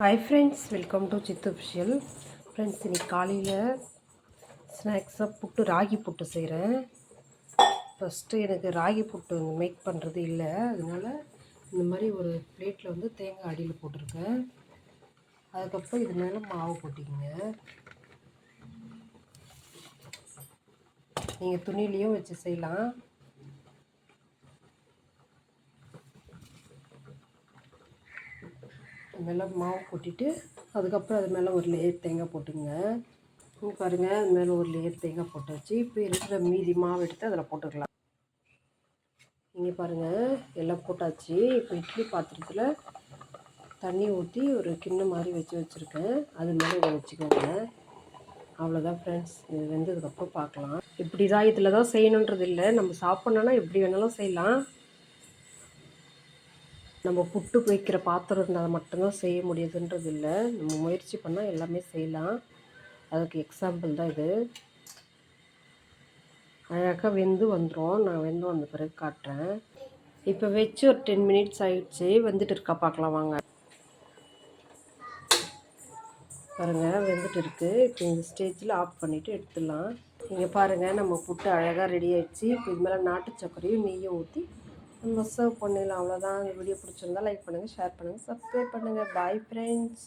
Hi friends welcome to Sithu official friends இன்றைக்கி காலையில் ஸ்நாக்ஸாக புட்டு ராகி புட்டு செய்கிறேன் ஃபஸ்ட்டு எனக்கு ராகி புட்டு மேக் பண்ணுறது இல்லை. அதனால் இந்த மாதிரி ஒரு பிளேட்டில் வந்து தேங்காய் அடியில் போட்டிருக்கேன். அதுக்கப்புறம் இது மேலே மாவு போட்டிக்கங்க. நீங்கள் துணிலையும் வச்சு செய்யலாம். மேலே மாவு கொட்டிட்டு அதுக்கப்புறம் அது மேலே ஒரு லேயர் தேங்காய் போட்டுங்க பாருங்கள் அது மேலே ஒரு லேயர் தேங்காய் போட்டாச்சு. இப்போ இருக்கிற மீதி மாவு எடுத்து அதில் போட்டுக்கலாம். இங்கே பாருங்கள் எல்லாம் போட்டாச்சு. இப்போ இட்லி பாத்திரத்தில் தண்ணி ஊற்றி ஒரு கிண்ணம் மாதிரி வச்சு வச்சுருக்கேன். அது மேலே இதை வச்சுக்கோங்க. அவ்வளோதான் ஃப்ரெண்ட்ஸ் இது வெந்ததுக்கப்புறம் பார்க்கலாம். இப்படி தான் இதில் தான் செய்யணுன்றது இல்லை. நம்ம சாப்பிட்ணுன்னா எப்படி வேணாலும் செய்யலாம். நம்ம புட்டு வைக்கிற பாத்திரம் இருந்தால் மட்டும்தான் செய்ய முடியுதுன்றது இல்லை. நம்ம முயற்சி பண்ணால் எல்லாமே செய்யலாம். அதுக்கு எக்ஸாம்பிள் தான் இது. அழகாக வெந்து வந்துடும் நான் வெந்து வந்த பிறகு காட்டுறேன். இப்போ வச்சு ஒரு டென் மினிட்ஸ் ஆகிடுச்சு வந்துட்டு இருக்கா பார்க்கலாம் வாங்க. பாருங்கள் வெந்துட்டு இருக்குது இப்போ இந்த ஸ்டேஜில் ஆஃப் பண்ணிவிட்டு எடுத்துடலாம். நீங்கள் பாருங்கள் நம்ம புட்டு அழகாக ரெடி ஆகிடுச்சு இப்போ இது மேலே நாட்டு சர்க்கரையும் நெய்யும் ஊற்றி நம்ம சர்வ் பண்ணிடலாம். அவ்வளோதான் இந்த வீடியோ பிடிச்சிருந்தா லைக் பண்ணுங்கள் ஷேர் பண்ணுங்கள் சப்ஸ்கிரைப் பண்ணுங்கள் பாய் ஃப்ரெண்ட்ஸ்